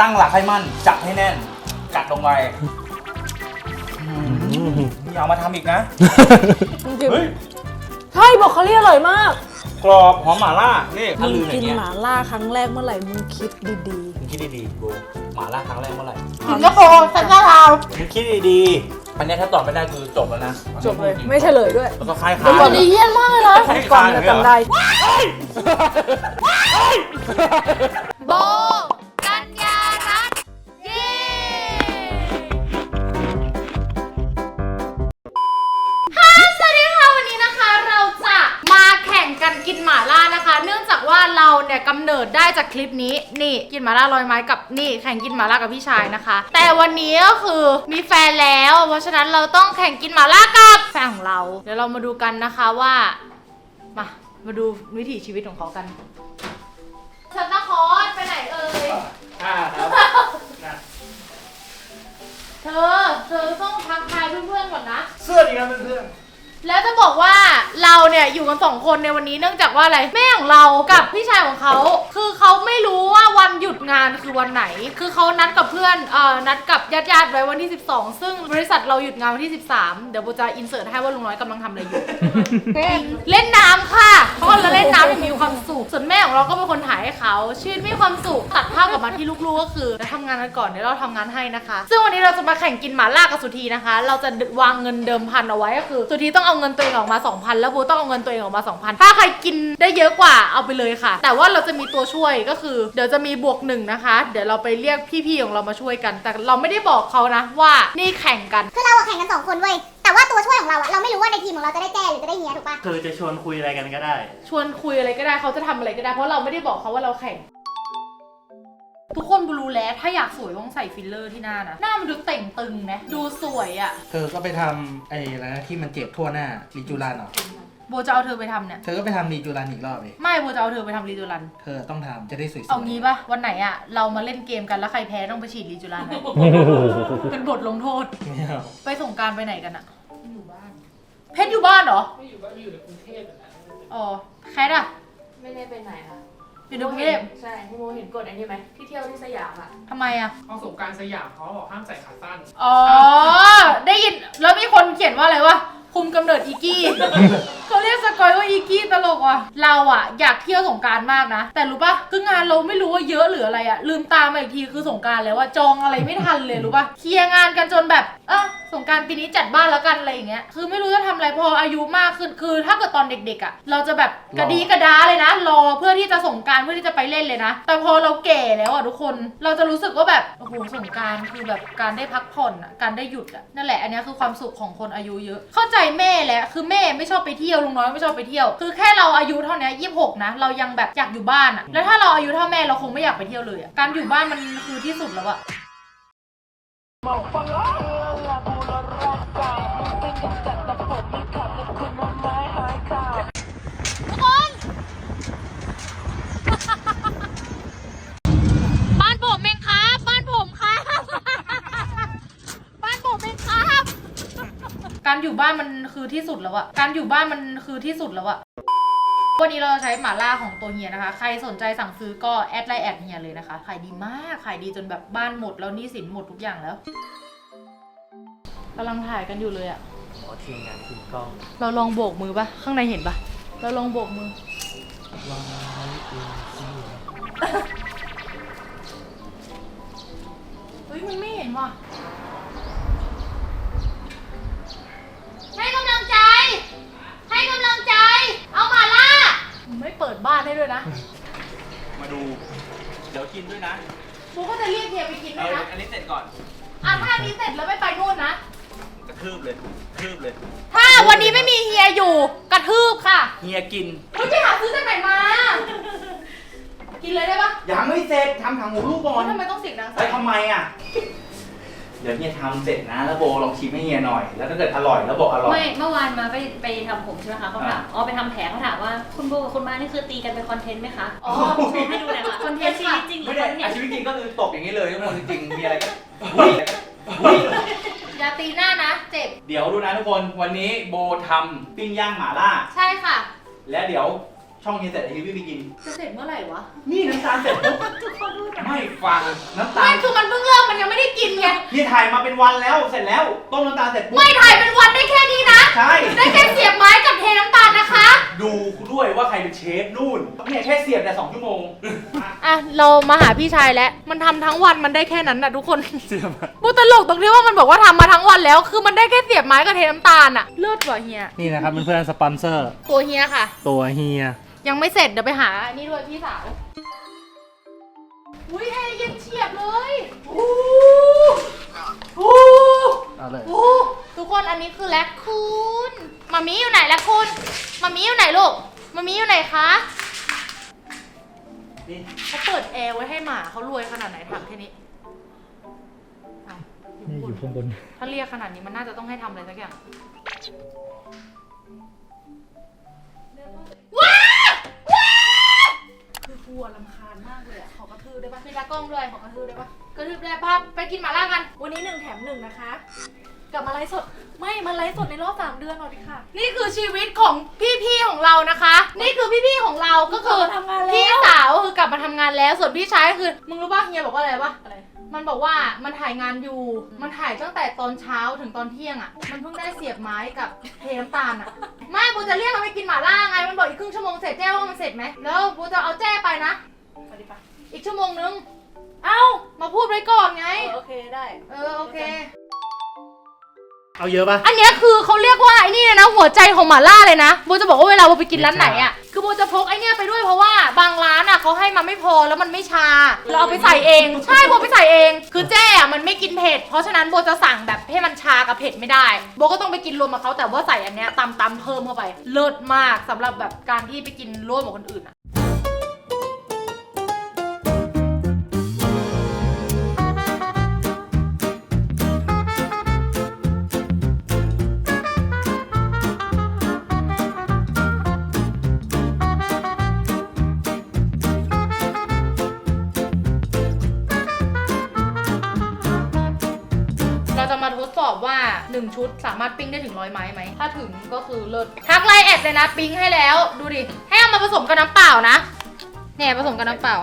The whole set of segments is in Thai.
ตั้งหลักให้มั่น จับให้แน่น กัดลงไปอืมอย่าเอามาทำอีกนะจริงเฮ้ยๆใช่บอกเขาเรียกอร่อยมากกรอบหอมหม่าล่า นี่ถ้ามึงลืมอกินย่างเงี้ยหมาล่าครั้งแรกเมื่อไหร่มึงคิดดีมึงคิดดีๆโบหม่าล่าครั้งแรกเมื่อไหร่ๆสิงคโปร์สันตามึงคิดดีๆอันเนี้ยถ้าตอบไม่ได้คือจบแล้วนะจบเลย ไม่เฉลยด้วยแล้วก็คลายเดี๋ยวขาก่อนดีเยี่ยมมากเลยนะให้ก่อนทานจะเลยเหรอจำได้ โบ เราเนี่ยกำเนิดได้จากคลิปนี้นี่กินหม่าล่าลอยไม้กับนี่แข่งกินหม่าล่ากับพี่ชายนะคะ แต่วันนี้ก็คือมีแฟนแล้ว เพราะฉะนั้นเราต้องแข่งกินหม่าล่ากับแฟนของเรา เดี๋ยวเรามาดูกันนะคะว่ามามาดูวิถีชีวิตของเขากันซันตาคลอสไปไหนเอ่ยอ่าครับเธอเธอต้องทักทายเพื่อนๆก่อนนะ เสื้อดีครับเพื่อน แล้วจะบอกว่าเราเนี่ยอยู่กันสองคนในวันนี้เนื่องจากว่าอะไรแม่ของเรากับพี่ชายของเขา คือเขาไม่รู้ว่าวันหยุดงานคือวันไหน คือเขานัดกับเพื่อนเอ่อนัดกับญาติๆไว้วันที่ 12 ซึ่งบริษัทเราหยุดงานวันที่ 13 เดี๋ยวโบจะอินเสิร์ตให้ว่าลุงน้อยกำลังทำอะไรอยู่ เล่นน้ำค่ะเพราะว่าเราเล่นน้ำอย่างมีความสุข ส่วนแม่ของเราก็เป็นคนถ่ายให้เขาชีวิตมีความสุข ตัดภาพกลับมาที่ลูกๆก็คือเราทำงานกันก่อนเดี๋ยวเราทำงานให้นะคะ ซึ่งวันนี้เราจะมาแข่งกินหมาล่ากับสุธีนะคะ เราจะวางเงินเดิมพันเอาไว้ก็คือ สุธีต้องเอาเงินตัวเองออกมา 2,000 แล้วโบต้องเอาเงินตัวเองออกมา 2,000 ถ้าใครกินได้เยอะกว่าเอาไปเลยค่ะ แต่ว่าเราจะมีตัวช่วยก็คือ เดี๋ยวจะมีบวกหนึ่งนะคะ เดี๋ยวเราไปเรียกพี่ๆของเรามาช่วยกัน แต่เราไม่ได้บอกเขานะว่านี่แข่งกัน คือเราอะแข่งกันสองคนเว้ย แต่ว่าตัวช่วยของเราอะเราไม่รู้ว่าในทีมของเราจะได้แจ้หรือจะได้เฮียถูกปะ คือจะชวนคุยอะไรกันก็ได้ ชวนคุยอะไรก็ได้เขาจะทำอะไรก็ได้เพราะเราไม่ได้บอกเขาว่าเราแข่ง ทุกคนรู้แล้ว ถ้าอยากสวยต้องใส่ฟิลเลอร์ที่หน้านะ หน้ามันดูเต่งตึงนะ ดูสวยอะ่ะ เธอก็ไปทำไอ้อะไรนะที่มันเจ็บทั่วหน้ารีจูรันเหรอ โบจะเอาเธอไปทำเนี่ย เธอก็ไปทำรีจูรันอีกรอบเลยไม่โบจะเอาเธอไปทำรีจูรัน เธอต้องทำจะได้สวยๆเอางี้ปะวันไหนอะเรามาเล่นเกมกันแล้วใครแพ้ต้องไปฉีดรีจูรันนะ เป็นบทลงโทษ ไม่เอาไปส่งกรารไปไหนกันอะอยู่บ้านเพชรอยู่บ้านเหรอ ไม่อยู่บ้านอยู่ในกรุงเทพอะนะอ๋อแคทอะไม่ได้ไปไหนค่ะ อยู่ในกรุงเทพใช่พี่โมเห็นกฎอันนี้ไหมที่เที่ยวที่สยามอะทำไมอะห้องสงกรารสยามเขาบอกห้ามใส่ขาสั้นอ๋อ ได้ยิน แล้วมีคนเขียนว่าอะไรวะคุมกำเนิดอีกี้ เขาเรียกสกอยว่าอีกี้ตลกว่ะ เราอะอยากเที่ยวสงกรารมากนะ แต่รู้ปะคืองานเราไม่รู้ว่าเยอะหรืออะไรอะลืมตามมาอีกทีคือสงกรารแล้วว่าจองอะไรไม่ทันเลยรู้ปะเคลียร์งานกันจนแบบ เออสงกรารปีนี้จัดบ้านแล้วกันอะไรอย่างเงี้ยคือไม่รู้จะทำอะไรพออายุมากขึ้นคือถ้าเกิดตอนเด็กๆอะเราจะแบบกระดีกระดาเลยนะ รอเพื่อที่จะสงกรารเพื่อที่จะไปเล่นเลยนะ แต่พอเราแก่แล้วอะทุกคนเราจะรู้สึกว่าแบบโอ้โหสงกรารคือแบบการได้พักผ่อนอะการได้หยุดอะนั่นแหละอันเนี้ยคือความสุขของคนอายุเยอะ เข้าใจแม่แหละคือแม่ไม่ชอบไปเที่ยวลุงน้อยไม่ชอบไปเที่ยว คือแค่เราอายุเท่านี้ยี่สิบหกนะเรายังแบบอยากอยู่บ้านอะแล้วถ้าเราอายุเท่าแม่เราคงไม่อยากไปเที่ยวเลยอะการอยู่บ้านมันคือที่สุดแล้วอะบ้ อยู่บ้านมันคือที่สุดแล้วอะการอยู่บ้านมันคือที่สุดแล้วอะวันนี้เราจะใช้หม่าล่าของตัวเฮียนะคะ ใครสนใจสั่งซื้อก็แอดไลน์แอดเฮียเลยนะคะ ขายดีมาก ขายดีจนแบบบ้านหมดแล้วหนี่สินหมดทุกอย่างแล้วกำลังถ่ายกันอยู่เลยอะขอทีมงานทีมกล้องเราลองโบกมือปะข้างในเห็นปะเราลองโบกมือวางไว้เองสิเฮ้ยมันไม่เห็นว่ะ ให้กำลังใจ ให้กำลังใจ เอาหมาล่าไม่เปิดบ้าน ให้ด้วยนะมาดู เดี๋ยวกินด้วยนะกูก็จะเรียกเฮียไปกินเอด้วยอนะอันนี้เสร็จก่อนอะถ้าอันนี้เสร็จแล้วไม่ไปนู่นนะ กระทืบเลยกระทืบเลย ถ้าวันนี้ไม่มีเฮียอยู่กระทืบค่ะเฮียกิน เฮ้ยไปหาซื้อจากไหนมา กินเลยได้ปะยังไม่เสร็จทำถังหมูลูกก่อนทำไมต้องเสียงดังเฮ้ยทำไมอะ เดี๋ยวเฮียทำเสร็จนะ แล้วโบลองชิมให้เฮียหน่อย แล้วถ้าเกิดอร่อยแล้วบอกอร่อย ไม่เมื่อวานมาไปไปทำผมใช่ไหมคะเขาถามอ๋อไปทำแผลเขาถามว่าคุณโบกับคุณมานี่คือตีกันเป็นคอนเทนต์ไหมคะอ๋อโชว์ให้ดูหน่อยค่ะคอนเทนต์ชีค่ะวิตจริงหรืไม่อได้คอนเทอะนต์ชีวิตจริงก็คือตบอย่างนี้เลยทุกคนจริงๆมีอะไรก็อุ๊ยอุ๊ยอย่าตีหน้านะ เจ็บ เดี๋ยวดูนะทุกคนวันนี้โบทำปิ้งย่างหม่าล่า ใช่ค่ะ และเดี๋ยวช่องเฮียเสร็จไอ้เฮียวิ่งไปกิน จะเสร็จเมื่อไหร่วะนี่น้ำตาลเสร็จปุ๊บไม่ฟังน้ำตาไม่ลคือมันเพิ่ง กินไง นี่ถ่ายมาเป็นวันแล้วเสร็จแล้ว ต้มน้ำตาลเสร็จปุ๊บ ไม่ถ่ายเป็นวันได้แค่นี้นะ ใช่ ได้แค่เสียบไม้กับเทน้ำตาลนะคะ ดูด้วยว่าใครเป็นเชฟนู่นเนี่ยแค่เสียบแต่สองชั่วโมง อะ เรามาหาพี่ชายแล้ว มันทำทั้งวันมันได้แค่นั้นนะทุกคนบูตลกตรงที่ว่ามันบอกว่าทำมาทั้งวันแล้ว คือมันได้แค่เสียบไม้กับเทน้ำตาลอะเลือดกว่าเฮีย นี่นะครับเพื่อนๆสปอนเซอร์ ตัวเฮียค่ะ ตัวเฮีย ยังไม่เสร็จเดี๋ยวไปหาอันนี่ด้วยพี่สาว อุ้ยแอร์เย็นเฉียบเลยอู้หูเอาเลยอู้ทุกคนอันนี้คือแลคคูนมามีอยู่ไหนแลคคูนมามีอยู่ไหนลูกมามีอยู่ไหนคะนี่เขาเปิดแอร์ไว้ให้หมาเขารวยขนาดไหนถามแค่นี้อ้าวนี่อยู่ข้างบน ถ้าเรียกขนาดนี้มันน่าจะต้องให้ทำอะไรสักอย่างว้าวว้าวคือกลัวลำคาญมากเลยอะขอกระ ทืบได้ปะมีตากล้องด้วยขอกระทืบได้ปะกระทืบได้ปะไปกินหมาล่ากัน วันนี้หนึ่งแถมหนึ่งนะคะ กลับมาไลฟ์สด ไม่มาไลฟ์สดในรอบสามเดือนหน่อยดิค่ะ นี่คือชีวิตของพี่ๆของเรานะคะ นี่คือพี่ๆของเราก็คือกลับมาทำงานแล้ว พี่สาวคือกลับมาทำงานแล้ว ส่วนพี่ชายก็คือ มึงรู้ป่ะเฮียบอกว่าอะไรปะอะไร มันบอกว่ามันถ่ายงานอยู่ มันถ่ายตั้งแต่ตอนเช้าถึงตอนเที่ยงอะ มันเพิ่งได้เสียบไม้กับเทน้ำตาลอะ ไม่บูจะเรียกมันไปกินหม่าล่าไง มันบอกอีกครึ่งชั่วโมงเสร็จแจ้ว่ามันเสร็จไหมแล้วบูจะเอาแจ้ไปนะ ไปดิปะ อีกชั่วโมงนึง เอ้า มาพูดไว้ก่อนไงเออโอเคได้ เออ โอเค เอาเยอะปะ อันเนี้ยคือเขาเรียกว่าไอ้นี่เลยนะ หัวใจของหม่าล่าเลยนะโบจะบอกว่าเวลาโบไปกินร้านไหนอะคือโบจะพกไอ้เนี่ยไปด้วยเพราะว่าบางร้านอะเขาให้มาไม่พอแล้วมันไม่ชา เราเอาไปใส่เอง ใช่โบไปใส่เอง คือแจ้อะมันไม่กินเผ็ดเพราะฉะนั้นโบจะสั่งแบบให้มันชากับเผ็ดไม่ได้โบก็ต้องไปกินรวมกับเขาแต่ว่าใส่อันเนี้ยตำตำๆเพิ่มเข้าไป เลิศมากสำหรับแบบการที่ไปกินร่วมกับคนอื่นอะ ชุดสามารถปิ้งได้ถึงร้อยไม้ไหม ถ้าถึงก็คือเลิศทักไลน์แอดเลยนะ ปิ้งให้แล้ว ดูดิ ให้เอามาผสมกับน้ำเปล่านะ เนี่ยผสมกับน้ำเปล่า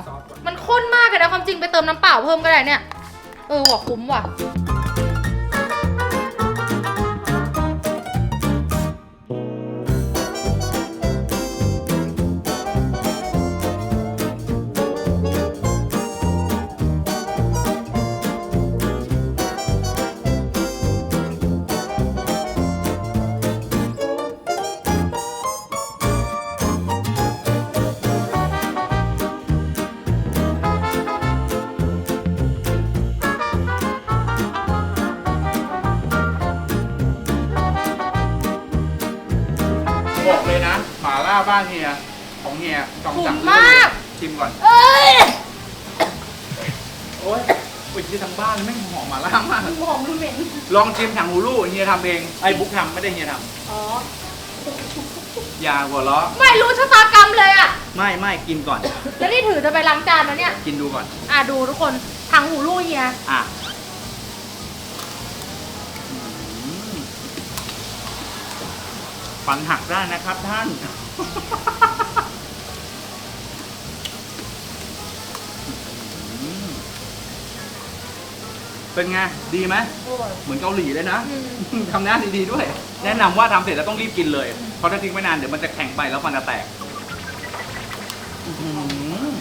มันข้นมากเลยนะความจริงไปเติมน้ำเปล่าเพิ่มก็ได้เนี่ย เออว่ะคุ้มว่ะ กชิมก่อน เอ้ยโอ้ยอุ้ยที่ทั้งบ้านเลยแม่งหอมหมาล่ามากหอมดูเหม็นลองชิมถังหูรูเฮียทำเอง ไอ้บุ๊กทำไม่ได้เฮียทอ๋อำอย่าหัวเราะไม่รู้ชะตากรรมเลยอะไม่ไม่กินก่อน แล้วนี่ถือจะไปล้างจานนะเนี่ย กินดูก่อน อะดูทุกคนทางหูลู่เฮียอะอืมฟันหักได้นะครับท่าน เป็นไง ดีไหมเหมือนเกาหลีเลยนะทำหน้าดีๆด้วย แนะนำว่าทำเสร็จแล้วต้องรีบกินเลย เพราะถ้าทิ้งไว้นานเดี๋ยวมันจะแข็งไปแล้วมันจะแตกอื้อหือ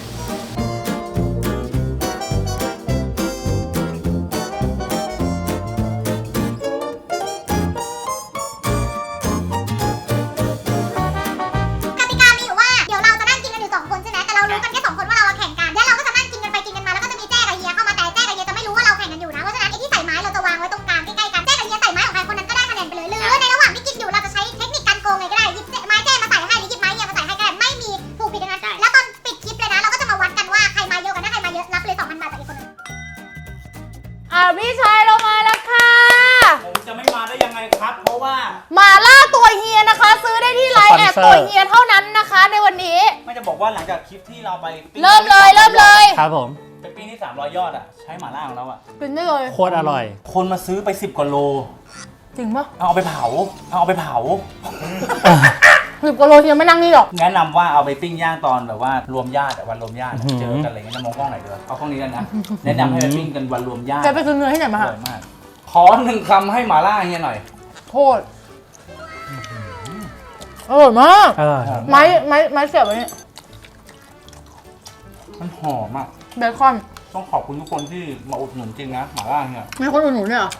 ครับผมไปปิ้งที่ 300 ยอดอะ ใช้หม่าล่าของเราอะ กินได้เลย โคตรอร่อย คนมาซื้อไป 10กว่าโล จริงปะเอาไปเผา เอาไปเผา สิบกิโลเฮียไม่นั่งนี่หรอก แนะนำว่าเอาไปปิ้งย่างตอนแบบว่ารวมญาติอะวันรวมญาติอะเจอกันอะไรเงี้ยจะมองกล้องไหนดีวะเอากล้องนี้กันนะแนะนำให้ไปปิ้งกันวันรวมญาติแกไปซื้อเนื้อที่ไหนมาอฮะร่อยมาก ขอหนึ่งคำให้หมาล่าเฮียหน่อยโทษอร่อยมากอร่อยครับไม้ไม้ไม้เสียบไว้เนี่ย มันหอมอะ เบคอน ต้องขอบคุณทุกคนที่มาอุดหนุนจริงนะหมาล่าเนี่ยมีคนอุดหนุนเนี่ยเหรอ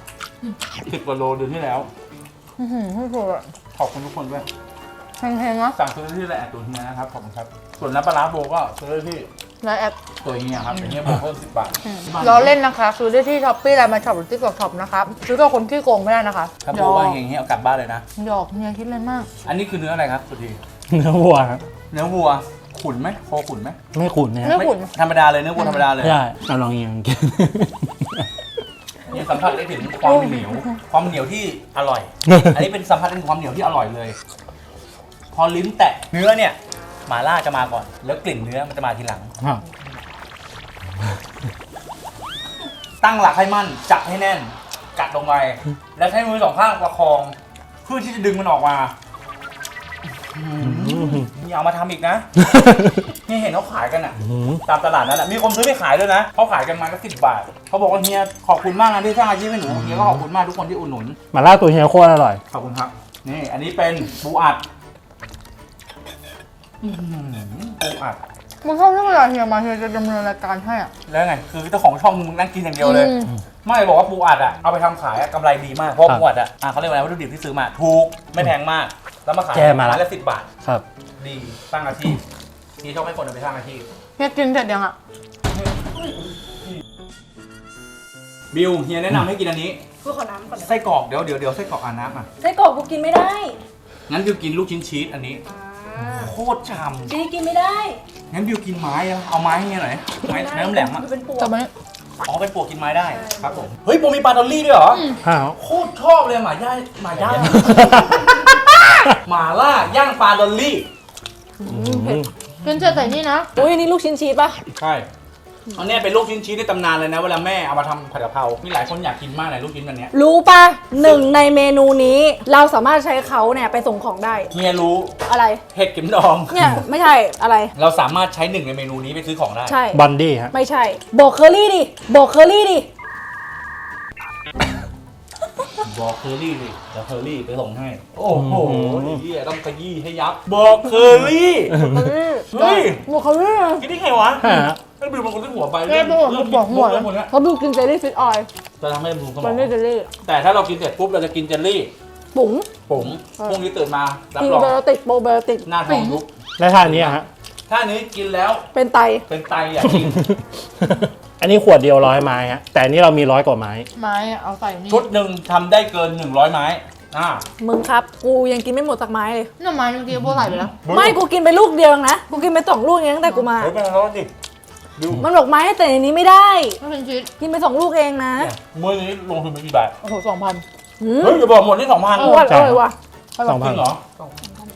สิบกว่าโลเดือนที่แล้ว อื้อหือไม่ถูกอะขอบคุณทุกคนด้วยแพงๆนะสั่งซื้อได้ที่แหละตัวเฮียนะครับขอบคุณครับ ส่วนน้ำปลาร้าโบก็ซื้อได้ที่ไลน์แอปตัวเฮียครับแต่เฮียโบเพิ่มสิบบาทล้อเล่นนะคะซื้อได้ที่ช้อปปี้ไลน์มาช็อปหรือที่กดช็อปนะคะซื้อกับคนที่โกงไม่ได้นะคะถ้าหโบยอกว่าเฮียเฮียเอากลับบ้านเลยนะ หยอกเฮียคิดเล่นมาก อันนี้คือเนื้ออะไรครับสุธีเนื้อวัวครับเนื้อวัว ขุนไหมคอขุนไหมไม่ขุ่นนะไม่ขุ่น ธรรมดาเลยเนื้อวัวธรรมดาเลย ใช่เอาลองยิงกินเนี่ยสัมผัสได้ถึงความเหนียว ความเหนียวที่อร่อย อันนี้เป็นสัมผัสได้ถึงความเหนียวที่อร่อยเลย พอลิ้นแตะเนื้อเนี่ยหมาล่าจะมาก่อน แล้วกลิ่นเนื้อมันจะมาทีหลัง ครับตั้งหลักให้มั่น จับให้แน่น กัดลงไปแล้วใช้มือสองข้างประคอง เพื่อที่จะดึงมันออกมา อ ย่าเอามาทำอีกนะ นี่เห็นเขาขายกันอะ ตามตลาดนั่นแหละมีคนซื้อไปขายด้วยนะเขาขายกันมาก็สิบบาทเขาบอกว่าเฮียขอบคุณมากนะที่สร้างอาชีพให้หนูเฮียก็ขอบคุณมากทุกคนที่อุดหนุนหมาล่าตัวเฮียโคตรอร่อย ขอบคุณครับ นี่ อันนี้เป็นปูอัดอื้อหือปูอัด มึงชอบที่เวลาเฮียมาเฮียจะดำเนินรายการให้อะแล้วไง คือเจ้าของช่องมึงนั่งกินอย่างเดียวเลย อืมไม่บอกว่าปูอัดอะเอาไปทำขายอะกำไรดีมาก เพราะครับปูอัดอะอะเขาเรียกว่าอะไรวัตถุดิบที่ซื้อมาถูกไม่แพงมาก แล้วมาขายแก้มาละร้นละสิบบาท ครับ ดีสร้างอาชีพนี่ชอบให้คนเอาไปสร้างอาชีพเฮียกินเสร็จยังอะ บิวเฮียแนะนำให้กินอันนี้กูขอน้ำก่อนไส้กรอกเดี๋ยวเดี๋ยวเดี๋ยวไส้กรอกอ่านน้ำอะไส้กรอกกูกินไม่ได้งั้นบิวกินลูกชิ้นชีสอันนี้โคตรฉ่ชีสกินไม่ได้ำงั้นบิวกินไม้อะเอาไม้ให้เฮียหน่อยไม้น้ำแหลมอะนเป็นปวกแต่มันอ๋อเป็นปวกกินไม้ได้ครับผมเฮ้ยโบมีปลาดอลลี่ด้วยเหรอข้าว โคตรชอบเลยหมาย่างหมาย่างหมาล่าย่างปลาดอลลี่ กินเสร็จใส่นี่นะ อุ้ยนี่ลูกชิ้นชีสป่ะ ใช่อันเนี้ยเป็นลูกชิ้นชี้ในตำนานเลยนะ เวลาแม่เอามาทำผัดกะเพรามีหลายคนอยากกินมากเลยลูกชิ้นอันเนี้ยรู้ป่ะหนึ่งในเมนูนี้ เราสามารถใช้เขาเนี่ยไปส่งของได้เฮียรู้อะไร เห็ดเข็มดอง เนี่ยไม่ใช่อะไร เราสามารถใช้หนึ่งในเมนูนี้ไปซื้อของได้ ใช่บอนดี้ฮะ ไม่ใช่ บอกเคอรี่ดิ บอกเคอรี่ดิ บอกเคอรี่ดิเดี๋ยวเคอรี่ไปส่งให้ โอ้โหเฮียต้องขยี้ให้ยับ บอกเคอรี่เฮ้ยบอกเคอรี่คิดได้ไงวะฮะไอ้บิวมันคนที่หัวไปแม่บอกว่าบอกหัวเรื่องพวกเนี้ยเพราะบิวกินเจลลี่ฟิตออยล์จะทำให้บิวสมมัอนงไม่เจลลี่ แต่ถ้าเรากินเสร็จปุ๊บเราจะกินเจลลี่ปุ๋งผมพรุ่งนี้ตื่นมารับกินรองเบลติกโปรเบลติกหน้าท้องยุบและท่านี้ฮะถ้านี้กินแล้วเป็นไตเป็นไตอย่ากิน อันนี้ขวดเดียวร้อยไม้ฮะแต่อันนี้เรามีร้อยกว่าไม้ ไม้อะเอาใส่นี่ชุดหนึ่งทำได้เกิน 100 ไม้อ่ามึงครับ กูยังกินไม่หมดสักไม้เลยเนี่ยไม้เมื่อกี้โบใส่ไปแล้ว ไม่กูกินไปลูกเดียวเองนะ กูกินไปสองลูกเองตั้งแต่กูมา เฮ้ยเป็นอะไรดิดูมันบอกไม้แต่ในนี้ไม่ได้ ไม่เป็นชีสกินไปสองลูกเองนะมือนี้ลงทุนไปกี่บาทโอ้โหสองพันหืมเฮ้ยอย่าบอกหมดที่สองพันเออ้วนเลยว่ะ สองจพันริงเหรอ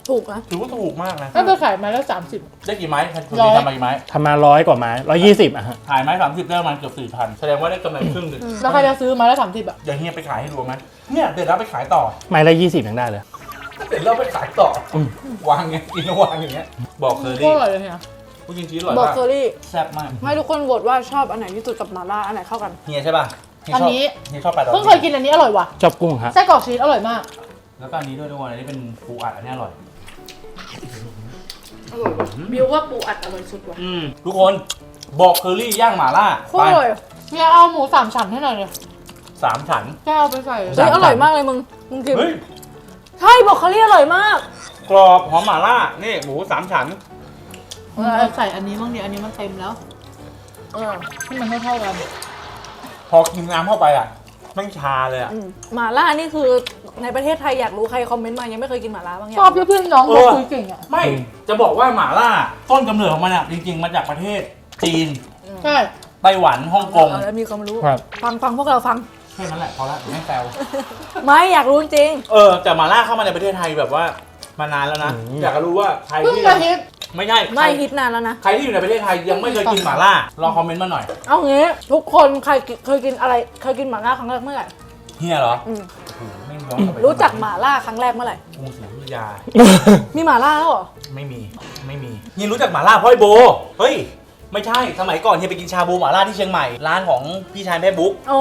ถูกนะถือว่าถูกมากนะถ้าไปขายไม้ละสามสิบ ได้กี่ไม้คุณร้อย ทำมากี่ไม้ ทำมาร้อยกว่าไม้ร้อยยี่สิบอะฮะขายไม้สามสิบได้ประมาณเกือบสี่พันแสดงว่าได้กำไรครึ่งหนึ่งแล้วใครจะซื้อไม้ละสามสิบอะเดี๋ยวเฮียไปขายให้ดูไหมเนี่ยเดี๋ยวเราไปขายต่อ ไม้ละยี่สิบยังได้เลย เดี๋ยวเราไปขายต่ออวางไงกินแล้ววางอย่างเงี้ย บอกเคอโครี่ตรอร่อยเลยเนี่ยผู้กินชีสอร่อยบอกมากเคอรี่แซ่บมาก ให้ทุกคนโหวตว่าชอบอันไหนที่สุดกับมาล่าอันไหนเข้ากัน เฮียใช่ป่ะเฮียอันชอบนี้ เฮียชอบปลาดอลเพิ่งเคยกินอันนี้อร่อยว่ะชอบกุ้งฮะไส้กรอกชีสอร่อยมาก แล้วก็อันนี้ด้วยทุกคนอันนี้เป็นปูอัดอันนี้อร่อย บิวว่าปูอัดอร่อยสุดว่ะอืมทุกคนบอกเคอรี่ย่างหม่าล่าโคไปตรเลยเฮียเอาหมูสามชั้นให้หน่อยเลยสามฉัน แกเอาไปใส่เฮ้ยอร่อยมากเลยมึง มึงกิน เฮ้ย ใช่บอกเคอรี่อร่อยมาก กรอบหอมหม่าล่า นี่หมูสามฉัน เออเอาใส่อันนี้บ้างดิอันนี้มันเต็มแล้ว เออให้มันเท่าๆกัน พอกินน้ำเข้าไปอะ แมันชาเลยอะอืมหมาล่านี่คือในประเทศไทยอยากรู้ใครคอมเมนต์มายังไม่เคยกินหมาล่าบ้างชยัอบที่เพื่อนน้องเอบอกอคุยเก่งอะไม่ จะบอกว่าหม่าล่าต้นกำเนิดของมันอะจริงๆ มาจากประเทศจีน ใช่ไต้หวัน ฮ่องกง เอาแล้วมีความรู้ ครับ ฟังฟังพวกเราฟัง แค่นั้นแหละพอละไม่แซวไม่อยากรู้จริง เออ แต่หม่าล่าเข้ามาในประเทศไทยแบบว่ามานานแล้วนะ อืม อยากจะรู้ว่าใครเพิ่งที่มาฮิต ไม่ใช่ไม่ใครฮิตนานแล้วนะ ใครที่อยู่ในประเทศไทยยังไม่เคยกินหม่าล่าลองคอมเมนต์มาหน่อยเอางี้ทุกคนใครกิเคยกินอะไรเคยกินหมาล่าครั้งแรกเมื่อไหร่เฮียเหรออืมโอ้โหแม่งย้อนกลับไปรู้จักหมาล่าครั้งแรกเมื่อไหร่ กรุงศรีอยุธยา มีหมาล่าแล้วเหรอ ไม่มี ไม่มีเฮียรู้จักหมาล่าเพราะไอ้โบ เฮ้ย ไม่ใช่สมัยก่อนเฮียไปกินชาบูหมาล่าที่เชียงใหม่ร้านของพี่ชายแม่บุ๊กอ๋อ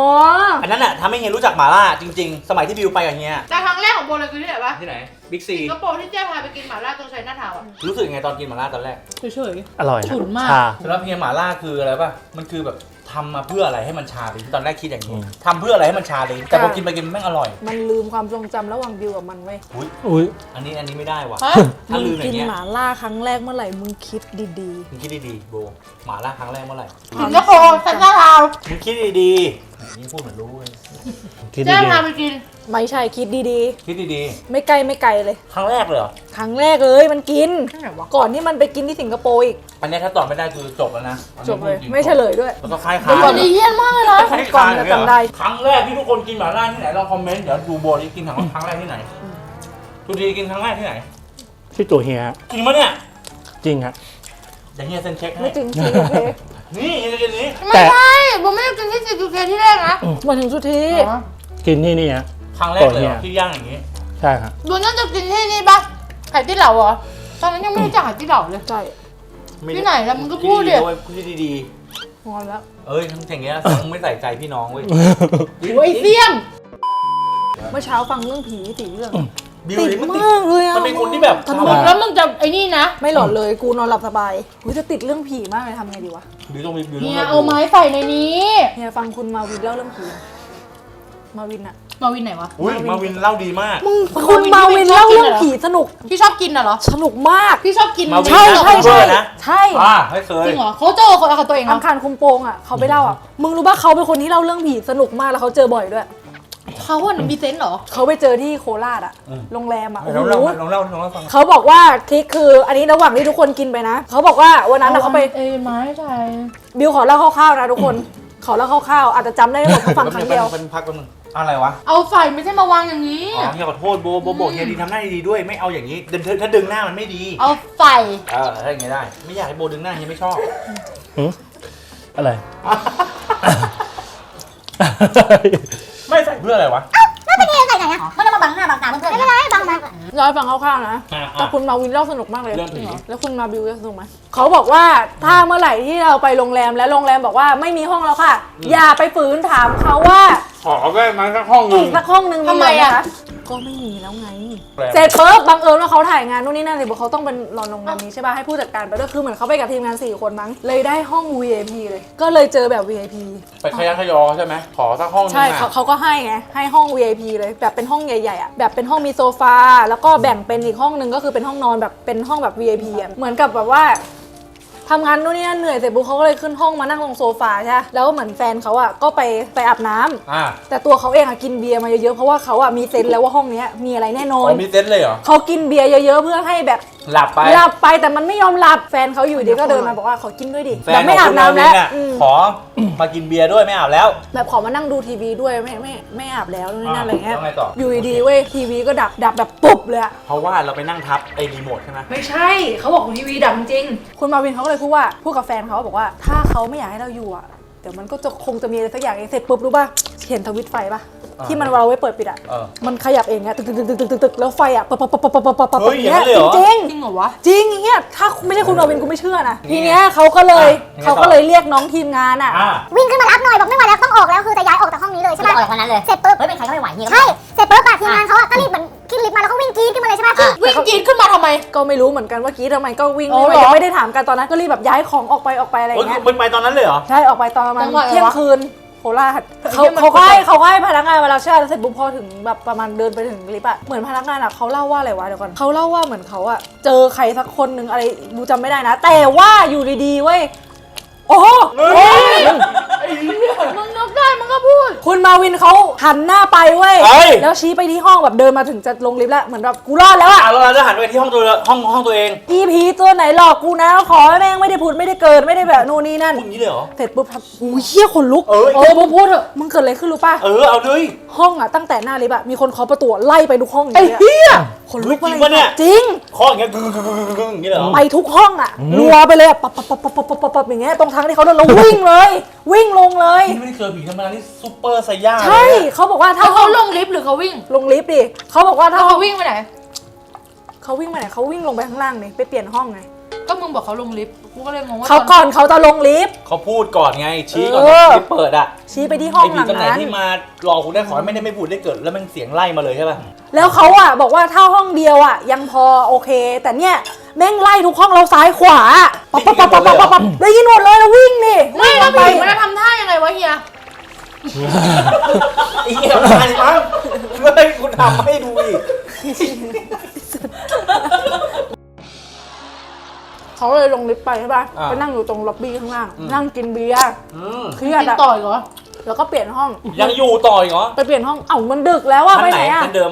อันนั้นน่ะทำให้เฮียรู้จักหมาล่าจริง ๆ สมัยที่บิวไปกับเฮียแต่ครั้งแรกของโบเลยคือที่ไหนปะที่ไหนบิ๊กซีสิงคโปร์ที่เจ๊พาไปกินหม่าล่าตรงไชน่าทาวน์อะรู้สึกยังไงตอนกินหมาล่าตอนแรกเฉย อร่อยนะ ฉุนมาก ชา สำหรับเฮียหมาล่าคืออะไรป่ะมันคือแบบ ทำมาเพื่ออะไรให้มันชาเลยตอนแรกคิดอย่างนี้อืมทำเพื่ออะไรให้มันชาเลยแต่พอกินไปกินแม่งอร่อยมันลืมความทรงจำระหว่างบิวกับมันเว้ยอุ้ย อันนี้อันนี้ไม่ได้ว่ะฮะ ถ้ามึงลืมอกิย่านงเงี้ยหมาล่าครั้งแรกเมื่อไหร่มึงคิดดีมึงคิดดีๆโบหมาล่าครั้งแรกเมื่อไหร่ๆสิงคโปร์ไชน่าทาวน์มึงคิดดีๆไห นนี่พูดเหมือนรู้เลยคิดเจ๊ดีพาไปกิน ไม่ใช่คิดดีคิดดีๆ ไม่ไกลไม่ไกลเลย ๆ ครั้งแรกเลยเหรอ ครั้งแรกเลยมันกิน ที่ไหนวะ ก่อนที่มันไปกินที่สิงคโปร์อีก อันเนี้ยถ้าตอบไม่ได้คือจบแล้วนะจบเลยไม่เฉลยด้วย แล้วก็คล้ายๆเดี๋ยวก่อนดีเยี่ยมมากเลยนะ คล้ายๆก่อนจะจำได้ ครั้งแรกที่ทุกคนกินหม่าล่าที่ไหนลองคอมเมนต์เดี๋ยวดูโบนี่กินครั้งครั้งแรกที่ไหนทุกทีกินครั้งแรกที่ไหนที่ตัวเฮียฮะจริงปะเนี่ยจริงฮะเดี๋ยวเฮียเซ็นเช็คให้ไม่จริงจริงโอเค นี่เฮียจะกินนี้ไม่ใช่โบไม่ได้กินที่ซีจูเคที่แรกนะมาถึงสุดทีกินที่นี่ฮะ ครั้งแรกเลยเหรอตัวเฮียที่ย่างอย่างนี้ ใช่ฮะโบน่าจะกินที่นี่ปะไข่ที่เหล่าเหรอตอนนั้นยังไม่รู้จักไข่ที่เหล่าเลย ใช่ม่ที่ไหนแล้วมึงก็พูดดิ พูดดีงอนแล้วๆเอ้ยทั้งอย่างเงี้ยมึงไม่ใส่ใจพี่น้องเว้ย โอ้ยเสี่ยม เมื่อเช้าฟังเรื่องผีสี่เรื่อง บิวติดนี่มันติดมากเลยอะมันเป็นคนที่แบบทำทำไมอะแล้วมึงจะไอ้นี่นะ ไม่หลอนเลยกูนอนหลับสบายกูจะติดเรื่องผีมากเลยทำไงดีวะบิวต้องมีบิวต้องเนี่ยมีเอาไม้ใส่ในนี้เฮียฟังคุณมาวินเล่าเรื่องผีมาวินอะมาวินไหนวะอุ้ยมาวินเล่าดีมาก มึงคุณมาวินเล่าเรื่องผีสนุกพี่ชอบกินน่ะเหรอสนุกมากพี่ชอบกินมาวินใช่นะใช่เบอใช่ร์นะใช่อ่าไม่เคยจริงเหรอเขาเจอคนกับตัวเองเหรอัองคารคุมโปงอะเขาไปเล่าอะมึงรู้ป่ะเขาเป็นคนที่เล่าเรื่องผีสนุกมากแล้วเขาเจอบ่อยด้วย เขาอะมีเซนส์เหรอ เขาไปเจอที่โคราชอะโรงแรมอะลองเล่าโอ้โหลองเล่าลองเล่าฟังเขาบอกว่าทริคคือ อันนี้ระหว่างที่ทุกคนกินไปนะ เขาบอกว่าวันนั้นอะเขาไปเอ้ยไม้ใส่บิวขอเล่าคร่าวๆนะทุกคน ขอเล่าคร่าวๆอาจจะจำได้ไม่หมดเพราะฟังครั้งเดียว เป็นพักแป๊บนึงอะไรวะเอาใส่ไม่ใช่มาวางอย่างนี้ อ๋อเฮียขอโทษโบโบโบเฮียดีทำหน้าดีๆด้วยไม่เอาอย่างนี้เดินถ้าดึงหน้ามันไม่ดีเอาใส่เออถ้าอย่างงี้ได้ ไม่อยากให้โบดึงหน้าเฮียไม่ชอบ อะไร ไม่ใส่เพื่ออะไรวะแล้วเป็นเองใส่ไหนอะไม่ได้มาบังหน้าบังตาเพื่อนๆไม่เป็นไรบังมาเล่าให้ฟังคร่าวๆนะ อะแต่อะคุณมาวินเล่าสนุกมากเลยเรื่องผีแล้วคุณมาบิวจะสนุกไหมเขาบอกว่าถ้าเมื่อไหร่ที่เราไปโรงแรมแล้วโรงแรมบอกว่าไม่มีห้องแล้วค่ะ อย่าไปฝืนถามเขาว่าขอได้ไหมสักห้องหอีนึ่งกสักห้องหนึ่งทำไมเหอะคะ ก็ไม่มีแล้วไง แปลกเสร็จปุ๊บบังเอิญว่าเขาถ่ายงานนู่นนี่นั่นเลยบอกเขาต้องเป็นรอนโรงแรมนี้ใช่ป่ะให้ผู้จัดการไปด้วยคือเหมือนเขาไปกับทีมงาน 4 คนมั้งเลยได้ห้อง VIP เลย ก็เลยเจอแบบ VIP ไปขยันขยอใช่ไหมขอสักห้องหนึงใช่อะเขาเขาก็ให้ไงให้ห้อง VIP เลยแบบเป็นห้องใหญ่ๆอะแบบเป็นห้องมีโซฟา แล้วก็แบ่งเป็นอีกห้องหนึ่งก็คือเป็นห้องนอนแบบเป็นห้องแบบ VIP อะเหมือนกับแบบว่า ทำงานนู่นนี่นั่นเหนื่อยเสร็จปุ๊บเขาก็เลยขึ้นห้องมานั่งลงโซฟาใช่ปะแล้วเหมือนแฟนเขาอะก็ไปไปอาบน้ำอ่าแต่ตัวเขาเองอะกินเบียร์มาเยอะๆเพราะว่าเขาอะมีเซนส์แล้วว่าห้องเนี้ยมีอะไรแน่นออ๋อนมีเต็นท์เลยเหรอ เขากินเบียร์เยอะๆเพื่อให้แบบ หลับไป หลับไปแต่มันไม่ยอมหลับแฟนเขาอยู่ดีก็เดินมาบอกว่าขอกินด้วยดิแฟแบนบไม่อาบน้ำแล้วของคุณมาวิน่ะอืมขอ มากินเบียร์ด้วยไม่อาบแล้ว แบบขอมานั่งดูทีวีด้วยไม่ไม่ไม่อาบแล้วนู่นนี่นั่นอะไรเงี้ยแล้วไงต่ออ ยู่ดีๆเว้ยทีวีก็ดับดับแบบปุ๊บเลยอะเพราะว่าเราไปนั่งทับไอ้รีโมทใช่ไหมไม่ใช่ เขาบอกทีวีดับจริง คุณมาวินเขาก็เลยพูดว่าพูดกับแฟนเขาบอกว่า ถ้าเขาไม่อยากให้เราอยู่อะเดี๋ยวมันก็จะคงจะมีอะไรสักอย่างเองเสร็จปุ๊บรู้ป่ะเห็นทวิตไฟป่ะ ที่มันเราไว้เปิดปิดอะเออมันขยับเองอะตึกตึกตึกตึกตึกตึกแล้วไฟอะปับปับปับปับปับปับปับปับเฮ้ยอย่างนั้นเลยเหรอ จริงจริงเหรอวะจริงอย่างเงี้ยถ้าไม่ใช่คุณมาวินกูไม่เชื่อนะทีเนี้ยเขาก็เลยอะเขาก็เลยเรียกน้องทีมงานอะอ่า วิ่งขึ้นมารับหน่อยบอกไม่ไหวแล้วต้องออกแล้วคือจะย้ายออกจากห้องนี้เลยใช่ปะออกจากห้องนั้นเลย เสร็จปุ๊บเฮ้ยเป็นใครก็ไม่ไหวเงี้ยใช่เสร็จปุ๊บอะทีมงานเขาอะก็รีบเหมือนขึ้นลิฟต์มาแล้วก็วิ่งกรี๊ดขึ้นมาเลยใช่ปะวิ่งกรีดขึ้นมาทำไม ก็ไม่รู้เหมือนกันว่ากี้ทำไมก็วิ่งอ๋อไม่ไหวเหรอ ยังไม่ได้ถามกันตอนนั้นก็รีบแบบย้ายของออกไปออกไปอะไรอโอ้ยย่างเงี้ยมึงไปตอนนั้นเลยเหรอ ใช่ออกไปตอนประมาณจังหวะอะไรวะ เที่ยงคืนโค ราชเขาเหี้ยมันเขาก็ให้กดเขาก็ให้พนักงานเวลาเชื่อแล้วเสร็จปุ๊บพอถึงแบบประมาณเดินไปถึงลิฟต์อะเหมือนพนักงานอะเขาเล่าว่าอะไรวะเดี๋ยวก่อนเขาเล่าว่าเหมือนเขาอะเจอใครสักคนหนึ่งอะไรบูจำไม่ได้นะ แต่ว่าอยู่ดีๆเว้ยโอ้โหมึงนึกได้มึง ก็พูด คุณมาวินเขาหันหน้าไปเว้ยเอ้ย แล้วชี้ไปที่ห้องแบบเดินมาถึงจะลงลิฟต์แล้ว เหมือนแบบกูรอดแล้วอะอะแล้วเราจะหันไปที่ห้องตัวห้องห้องตัวเองอีพีตัวไหนหลอกกูนะ ขอให้แม่งไม่ได้พูดไม่ได้เกิดไม่ได้แบบนู่นนี่นั่น พูดอย่างนี้เลยเหรอ เสร็จปุ๊บทำอุ้ยเฮี้ยขนลุกเอ้ยโอ้มึงพูดเถอะมึงเกิดอะไรขึ้นรู้ป่ะ เออเอาเลย ห้องอะตั้งแต่หน้าลิฟต์อะมีคนเคาะประตูไล่ไปทุกห้องอย่างไอ้เงี้ยเหี้ยขนลุกจริงปะเนี่ย จริงคออย่างเงี้ยกึ่งกึ่งกึ่งกึ่งกึ่งอย่างนี้เลยเหรอ ไปทุกห้องอะรัวไปเลยอะปับปับปับปับปับปับปับอย่างเงี้ยตรงทางที่เขาเดินแล้ววิ่งเลย วิ่งลงเลย นี่ไม่ได้เจอผีธรรมดาที่ซูเปอร์ไซย่าใช่เขาบอกว่าถ้าถ้าเขาลงลิฟต์หรือเขาวิ่งลงลิฟต์ดิเขาบอกว่าถ้าถ้าเขาเขาวิ่งไปไหน เขาวิ่งไปไหนเขาวิ่งลงไปข้างล่างนี่ไปเปลี่ยนห้องไงก็มึงบอกเขาลงลิฟต์กูก็เลยงงว่าเขาตอนก่อนเขาจะลงลิฟต์ เขาพูดก่อนไง ชี้ก่อนเออ ที่เปิดอะชี้ไปที่ห้องไอ้หผีลังตำแหน่งนั้น ที่มาหลอกคุณได้ขอให้ไม่ได้ไม่พูดได้เกิด แล้วมันเสียงไล่มาเลยใช่ป่ะแล้วเขาอะบอกว่าถ้าห้องเดียวอะ ยังพอโอเค แต่เนี่ยแม่งไล่ทุกห้องเราซ้ายขวาปั๊บปั๊บปั๊บปั๊บปั๊บปั๊บได้ยินหมดเลยแล้ววิ่งนี่ไม่แล้วไปผู้หญิงมันจะทำท่ายังไงวะเฮียไอ้เหี้ยมาดิมั้งไม่ให้คุณทำให้ดูอีกเขาเลยลงลิฟต์ไปใช่ป่ะอ่า ไปนั่งอยู่ตรงล็อบบี้ข้างล่างอืมนั่งกินเบียร์อืมเครียดกินอะต่อยเหรอ แล้วก็เปลี่ยนห้อง ยังอยู่ต่ออีกเหรอไปเปลี่ยนห้อง เอ้ามันดึกแล้วอะชั้ไปนไหไหนนอะชั้นเดิม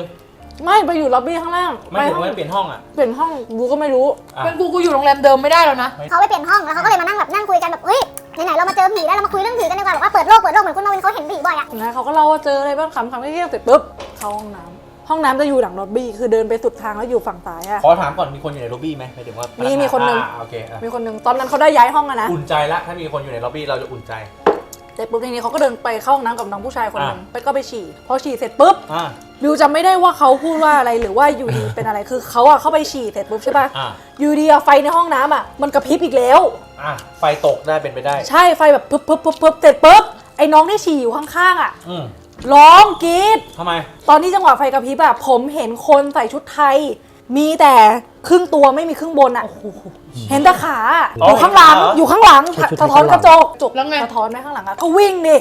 ไม่ไปอยู่ล็อบบี้ข้างล่างไม่ไปถึงห้องไม่เปลี่ยนห้องอะ เปลี่ยนห้องบูก็ไม่รู้อะ เป็นกูกูอยู่โรงแรมเดิมไม่ได้แล้วนะ เขาไปเปลี่ยนห้องแล้วเขาก็เลยมานั่งแบบนั่งคุยกันแบบเฮ้ยไหนๆเรามาเจอผีแล้วเรามาคุยเรื่องผีกันดีกว่าบอกว่าเปิดโลกเปิดโลกเหมือนคุณมาวินเขาเห็นผีบ่อยอะนะเขาก็เล่าว่าเจออะไรบ้างคำคำเที่ยงเสร็จปุ๊บเข้าห้องน้ำห้องน้ำจะอยู่หลังล็อบบี้คือเดินไปสุดทางแล้วอยู่ฝั่งซ้ายอะ ขอถามก่อนมีคนอยู่ในล็อบบี้ไหมหมายถึงว่ามีมีมีคนหนึ่งโอเคอะมีคนหนึ่งตอนนั้นเขาได้ย้ายห้องอะนะ อุ่นใจละถ้ามีคนอยู่ในล็อบบี้เราจะอุ่นใจ เสร็จปุ๊บทีนี้เขาก็เดินไปเข้าห้องน้ำกับน้องผู้ชายคนหนึ่งอะไปก็ไปฉี่พอฉี่เสร็จปุ๊บ อ่า บิวจำไม่ได้ว่าเขาพูดว่าอะไรหรือว่าอยู่ดี เป็นอะไรคือเขาอะเข้าไปฉี่เสร็จปุ๊บใช่ปะอ่า อยู่ดีอะไฟในห้องน้ำอะมันกระพริบอีกแล้ว อะไฟตกได้เป็นไปได้ ใช่ไฟแบบปึ๊บปึ๊บปึ๊บปึ๊บเสร็จปุ๊บไอ้น้องที่ฉี่อยู่ข้างๆอะอืมร้องกรีดทำไม ตอนที่จังหวะไฟกระพริบอะผมเห็นคนใส่ชุดไทย มีแต่ครึ่งตัวไม่มีครึ่งบนอะเห็นแต่ขาอะอ๋ออยู่ข้างหลังเห็นขาเหรออยู่ข้างหลังชุดชุดสะท้อนข้างหลักงระจกจกแล้วไง สะท้อนไปข้างหลังอะก็วิ่งดิ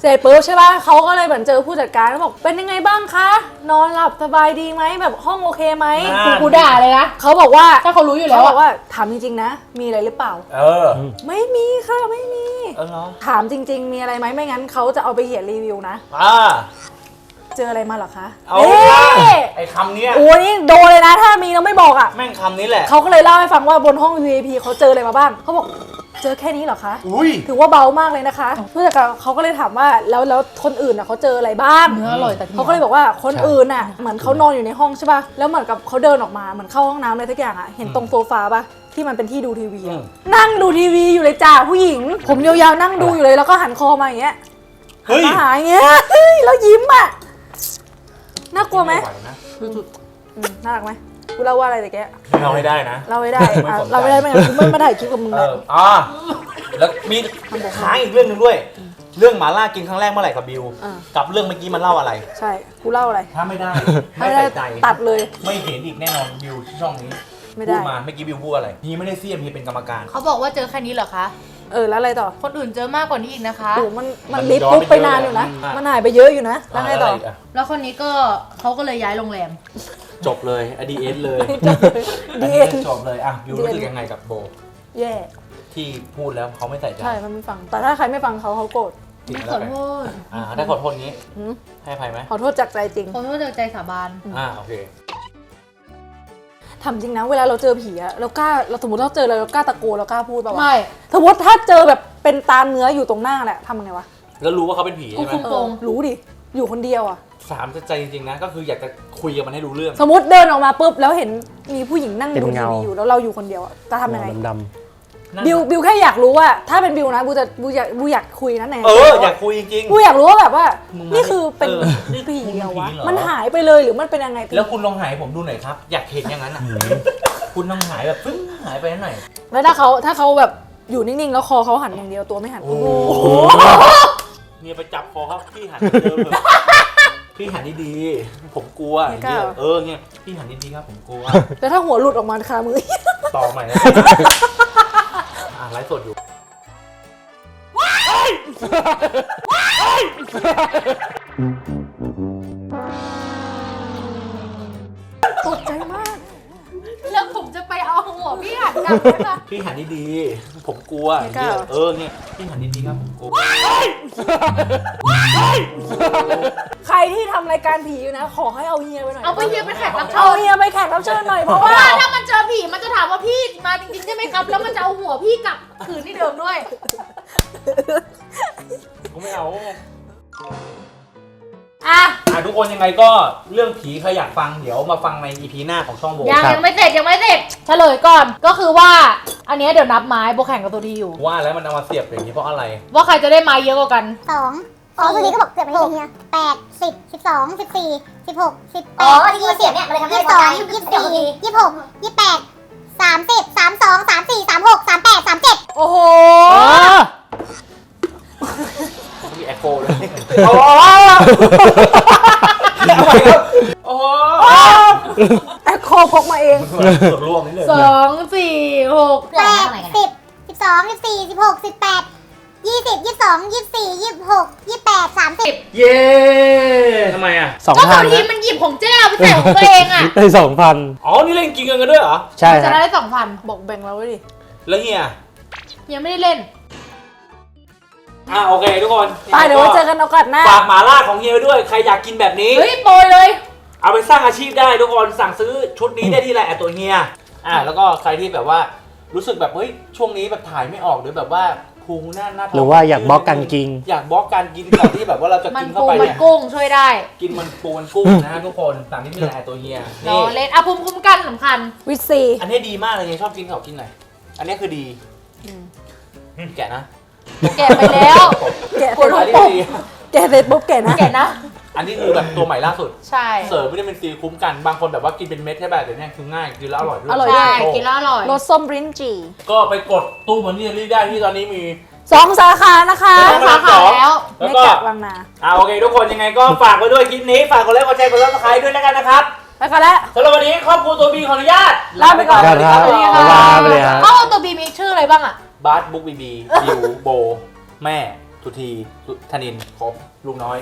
เสร็จปุ๊บใช่ป่ะเขาก็เลยเหมือนเจอผู้จัดการแล้วบอกเป็นยังไงบ้างคะ นอนหลับสบายดีไหมแบบห้องโอเคไหมน่ากูกูด่าเลยนะเขาบอกว่าถ้าเขารู้อยู่แล้เขาวบอะอกว่าถามจริงๆนะ มีอะไรหรือเปล่า เออ ไม่มีค่ะไม่มี เออเหรอถามจริง ๆ มีอะไรไหมไม่งั้นเขาจะเอาไปเขียนรีวิวนะ อ่า เจออะไรมาเหรอคะเอาเอ๊ละะไอ้คำเนี้ยโอ้นี่โดนเลยนะ ถ้ามีแล้วไม่บอกอะ แม่งคำนี้แหละ เขาก็เลยเล่าให้ฟังว่าบนห้อง VIP เขาเจออะไรมาบ้าง เขาบอกเจอแค่นี้เหรอคะ อุ้ย ถือว่าเบามากเลยนะคะผู้จัดการเขาก็เลยถามว่าแล้วแล้วคนอื่นอะเขาเจออะไรบ้างเนื้ออร่อยแต่หนียวเขาก็เลยบอกว่าคนอื่นอะเหมือนเขานอนอยู่ในห้องใช่ป่ะ แล้วเหมือนกับเขาเดินออกมาเหมือนเข้าห้องน้ำอะไรสักอย่างอะ เห็นตรงโซฟาป่ะที่มันเป็นที่ดูทีวีอือะมนั่งดูทีวีอยู่เลยจ้าผู้หญิง ผมยาวๆนั่งดูอยู่เลยแล้วก็หันคอมาอย่างเงี้ยเฮ้ยมาหาอย่างเงี้ยเฮ้ยแล้วยิ้มอะ น่ากลัวไหมไหวนะอืมน่ารักไหมกูเล่าว่าอะไรแต่แกเราให้ได้นะเล่าไม่ได้ไม่อะสนใจ เราไม่ได้ไม่งั้นกูไม่มาถ่ายคลิปกับมึงเอนะ ออ่าแล้วมีค้างอีกเรื่องหนึงด้วย เรื่องหมาล่ากินครั้งแรกเมื่อไหร่กับบิว อ่า กับเรื่องเมื่อกี้มันเล่าอะไร ใช่กูเล่าอะไรถ้าไม่ได้ ไม่ไม่ได้ใส่ใจ ตัดเลย ไม่เห็นอีกแน่นอนบิวที่ช่องนี้ไม่ได้ พูดมาเมื่อกี้บิวพูดอะไร พี่ไม่ได้เสียมพี่เป็นกรรมการ เขาบอกว่าเจอแค่นี้เหรอคะ เออแล้วอะไรต่อคนอื่นเจอมากกว่านี้อีกนะคะ โอ้มันมันมันลิฟต์ย้อนปุ๊บไปไปนานอยู่นะเยอะเลยมันหายไปเยอะอยู่นะแล้วไงต่อะรกะแล้วคนนี้ก็เขาก็เลยย้ายโรงแรม จบเลยอดีเอสเลยดีอันเอ็นี้นจบเลยอะบิวรู้สึกยังไงกับโบ แย่ ที่พูดแล้วเขาไม่ใส่ใจใช่ มันไม่ฟัง แต่ถ้าใครไม่ฟังเขาเขาโกรธผิดไม่แล้ขอวกันโทษอ่าได้ขอโทษงี้ หืมให้อภัยไหมขอโทษจากใจจริง ขอโทษจากใจสาบาน อ่าโอเค ทำจริงนะเวลาเราเจอผีอะเรากล้าเราสมมติเราเจอเลยเรากล้าตะโกนเรากล้าพูดป่าวะไม่สมมติถ้าเจอแบบเป็นตาเนื้ออยู่ตรงหน้าแหละทำยังไงวะแล้วรู้ว่าเขาเป็นผีกูใช่ไหมคุมเอโปองรู้ดิอยู่คนเดียวอะสามใจจริงๆนะ ก็คืออยากจะคุยกับมันให้รู้เรื่อง สมมติเดินออกมาปุ๊บแล้วเห็นมีผู้หญิงนั่งเป็นดูทีเงา วีอยู่แล้วเราอยู่คนเดียวอะจะทำยังไง ดำ บิวบิวแค่อยากรู้ว่าถ้าเป็นบิวนะบิวจะบิวอยากบิวอยากคุยนะแนนเออ อยากคุยจริง บิวอยากรู้ว่าแบบว่า มึงมานี่คือเป็นเออนี่ผีคุณเหรอวะผีเหรอ มันหายไปเลยหรือมันเป็นยังไงๆ แล้วคุณลองหายให้ผมดูหน่อยครับ อยากเห็นอย่างนั้นอะ คุณลองหายแบบปึ้งหายไปหน่อย แล้วถ้าเขาถ้าเขาแบบอยู่นิ่งๆ แล้วคอเขาหันอย่างเดียวตัวไม่หันโอ้โหเนี่ยไปจับคอเขาพี่หันเดิมเถอะพี่หันดีๆผมกลัวอย่างเงี้ยเออเนี่ยพี่หันดีๆครับผมกลัวแต่ถ้าหัวหลุดออกมาคามือ ต่อใหม่นะอะ ไลฟ์สดอยู่ตกใจมาก แล้วผมจะไปเอาหัวพี่หันกลับได้ปะพี่หันดีๆ ผมกลัวอย่างเงี้ยเออเนี่ยพี่หันดีๆครับผมกลัวใครที่ทำรายการผีอยู่นะ ขอให้เอาเฮียไปหน่อยเอาไปเฮียเป็นแขกรับเอาเชิญเฮียไปแขกรับเชิญหน่อยเพเพราะราะว่าว่าถ้ามันเจอผีมันจะถามว่าพี่มาจริงๆใช่ไหมครับ แล้วมันจะเอาหัวพี่กลับคืนที่เดิมด้วยกูไม่เอา อะอะทุกคนยังไงก็เรื่องผีใครอยากฟังเดี๋ยวมาฟังในอีพีหน้าของช่องโบยังยังไม่เสร็จยังไม่เสร็จเฉลยก่อนก็คือว่า อันเนี้ยเดี๋ยวนับไม้โบแข่งกับตัวทีอยู่ ว่าแล้วมันเอามาเสียบอย่างนี้เพราะอะไร ว่าใครจะได้ไม้เยอะกว่ากัน สองอ๋อสุดีก็บอกเกือบไม่ได้เฮียแปดสิบสิบสองสิบสี่สิบหกสิบแปอ๋อดที่ยี่สิบเนี่ยมันเลยทำให้ยี่สิบสองยี่สิบสี่ยี่สิบหกยี่สิบแปดสามสิบสามสองสามสี่สามหกสามแปดสามเจ็ดโอ้โห มีแอคโคเลยโอ้โหเอาใหม่ครับโอ้โหแอคโคพกมาเองสุดร่วงนี่เลยสองสี่หกเพื่อแปอะไรดกันสิบสิบสองสิบสี่สิบหกสิบแปดยี่สิบยี่สิบสองยี่สิบสี่ยี่สิบหกยี่สิบแปดสามสิบเย้ทำไมอะสองก็พับานงทีนะมันหยิบของเจ้าไปใส่ของตัวเองอะได้สองพันอ๋อ นี่เล่นกินกันกันด้วยเหรอ ใช่จะฮะได้สองพันบอกแบ่งเราไว้ดิ แล้วเฮียยังไม่ได้เล่น อะโอเคทุกคนไปเดี๋ยวไว้เจอกันโอกาสหน้า ฝากหมาล่าของเฮียไว้ด้วย ใครอยากกินแบบนี้ เฮ้ยโปรยเลย เอาไปสร้างอาชีพได้ทุกคน สั่งซื้อชุดนี้ได้ที่ไลน์แอดตัวเฮีย อะแล้วก็ใครที่แบบว่ารู้สึกแบบเฮ้ยช่วงนี้แบบถ่ายไม่ออกหรือแบบว่าพุงหน้าหน้าท้งหรือว่าอยากบล็อกกันกิน อยากบล็อกการกินก่อนที่แบบว่าเราจะมันกินเข้าปูไปมันเนี่ย กุ้งช่วยได้กินมันปูมันกุ้งนะฮะทุกคนสั่งที่มีไลน์แอดตัวเฮียรนี่อเล่นอะภูมิคุ้มกันสำคัญ วิตซีอันนี้ดีมากเลยเฮียชอบกินเขากินหน่อยอันนี้คือดีอืมแกะนะ แกะไปแล้วแกะอัเสร็จนนี้ปุ๊บดีแกะเสร็จปุ๊บแกะนะ แกะนะ อันนี้คือแบบตัวใหม่ล่าสุด ใช่ เสริมวิตามินซีคุ้มกัน บางคนแบบว่ากินเป็นเม็ดใช่ป่ะเดี๋ยวนี้คือง่ายกินแล้วอร่อยด้วยอร่อยใช่โกินแล้วอร่อย รสส้มบรินจีก็ไปกดตู้มันนี่ได้ที่ตอนนี้มี สองสาขานะคะสองสาขาแล้ว แล้วไม่ก็ กลับบางนาอ่าโอเคทุกคนยังไงก็ฝากไว้ด้วยคลิปนี้ ฝากกดไลค์กดแชร์กดซับสไครต์ด้วยแล้วกันนะครับแล้วก็แล้ว สำหรับวันนี้ครอบครัวตัวบีขออนุญาตลาไปก่อน สวัสดีครับสวัสดีบ๊ายบายไปเลยฮะ เขาเอาตัวบีมีชื่ออะไรบ้างอะ บาสบุ๊กบีบีบิวโบ แม่ทุทีทุธนินครบลูกน้อย